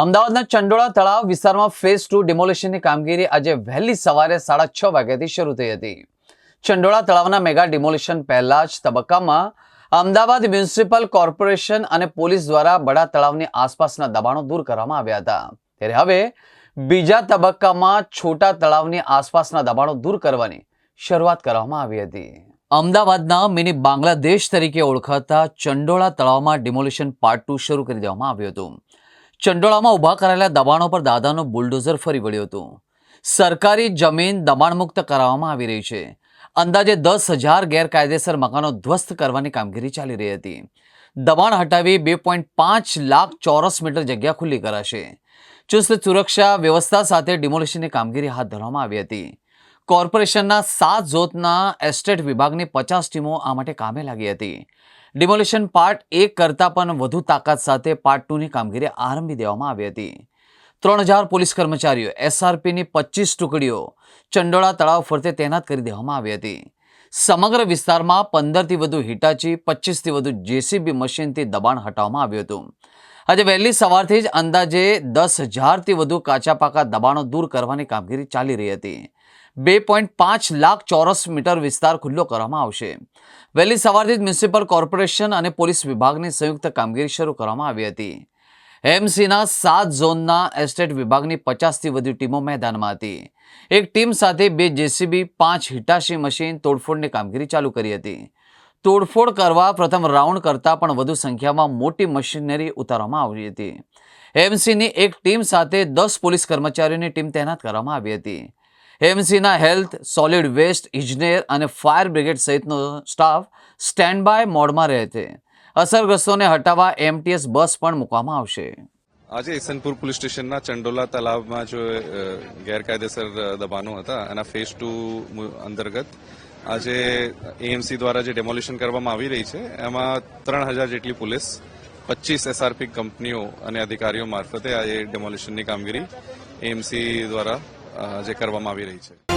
અમદાવાદના ચંડોળા તળાવ વિસ્તારમાં ફેઝ ટુ ડિમોલિશનની કામગીરી આજે વહેલી સવારે સાડા છ વાગ્યાથી શરૂ થઈ હતી. ચંડોળા તળાવના મેગા ડિમોલિશન પહેલા જ તબક્કામાં અમદાવાદ મ્યુનિસિપલ કોર્પોરેશન અને પોલીસ દ્વારા બડા તળાવની આસપાસના દબાણો દૂર કરવામાં આવ્યા હતા. ત્યારે હવે બીજા તબક્કામાં છોટા તળાવની આસપાસના દબાણો દૂર કરવાની શરૂઆત કરવામાં આવી હતી. અમદાવાદના મિની બાંગ્લાદેશ તરીકે ઓળખાતા ચંડોળા તળાવમાં ડિમોલિશન પાર્ટ ટુ શરૂ કરી દેવામાં આવ્યું હતું. ચંડોળામાં ઊભા કરાયેલા દબાણો પર દાદાનું બુલડોઝર ફરી વળ્યું હતું. સરકારી જમીન દબાણમુક્ત કરાવવામાં આવી રહી છે. અંદાજે દસ હજાર ગેરકાયદેસર મકાનો ધ્વસ્ત કરવાની કામગીરી ચાલી રહી હતી. દબાણ હટાવી બે પોઈન્ટ પાંચ લાખ ચોરસ મીટર જગ્યા ખુલ્લી કરાશે. ચુસ્ત સુરક્ષા વ્યવસ્થા સાથે ડિમોલિશનની કામગીરી હાથ ધરવામાં આવી હતી. કોર્પોરેશનના સાત જોતના એસ્ટેટ વિભાગની પચાસ ટીમો આ માટે કામે લાગી હતી. ડિમોલિશન પાર્ટ એક કરતાં પણ વધુ તાકાત સાથે પાર્ટ ટુની કામગીરી આરંભી દેવામાં આવી હતી. ત્રણ હજાર પોલીસ કર્મચારીઓ એસઆરપીની પચીસ ટુકડીઓ, ચંડોળા તળાવ ફરતે તૈનાત કરી દેવામાં આવી હતી. સમગ્ર વિસ્તારમાં પંદરથી વધુ હિટાચી, પચીસથી વધુ જેસીબી મશીનથી દબાણ હટાવવામાં આવ્યું હતું. આજે વહેલી સવારથી જ અંદાજે દસ હજારથી વધુ કાચા પાકા દબાણો દૂર કરવાની કામગીરી ચાલી રહી હતી. બે પોઈન્ટ પાંચ લાખ ચોરસ મીટર વિસ્તાર ખુલ્લો કરવામાં આવશે. વહેલી સવારથી જ મ્યુનિસિપલ કોર્પોરેશન અને પોલીસ વિભાગની સંયુક્ત કામગીરી શરૂ કરવામાં આવી હતી. એમસીના સાત ઝોનના એસ્ટેટ વિભાગની પચાસથી વધુ ટીમો મેદાનમાં હતી. એક ટીમ સાથે બે જેસીબી, પાંચ હિટાશી મશીન તોડફોડની કામગીરી ચાલુ કરી હતી. તોડફોડ કરવા પ્રથમ રાઉન્ડ કરતાં પણ વધુ સંખ્યામાં મોટી મશીનરી ઉતારવામાં આવી હતી. એમસીની એક ટીમ સાથે દસ પોલીસ કર્મચારીઓની ટીમ તૈનાત કરવામાં આવી હતી. એમસીના હેલ્થ, સોલિડ વેસ્ટ, ઇજનેર અને ફાયર બ્રિગેડ સહિતનો સ્ટાફ સ્ટેન્ડ બાય મોડમાં રહે છે. અસરગ્રસ્તોને હટાવવા એમટીએસ બસ પણ મૂકવામાં આવશે. આજે ઇસનપુર પોલીસ સ્ટેશનના ચંડોલા તલાવમાં જો ગેરકાયદેસર દબાણો હતા, એના ફેઝ ટુ અંતર્ગત આજે એએમસી દ્વારા જે ડેમોલિશન કરવામાં આવી રહી છે, એમાં ત્રણ હજાર જેટલી પોલીસ પચીસ એસઆરપી કંપનીઓ અને અધિકારીઓ મારફતે આ એ ડેમોલિશનની કામગીરી એએમસી દ્વારા જે કરવામાં આવી રહી છે.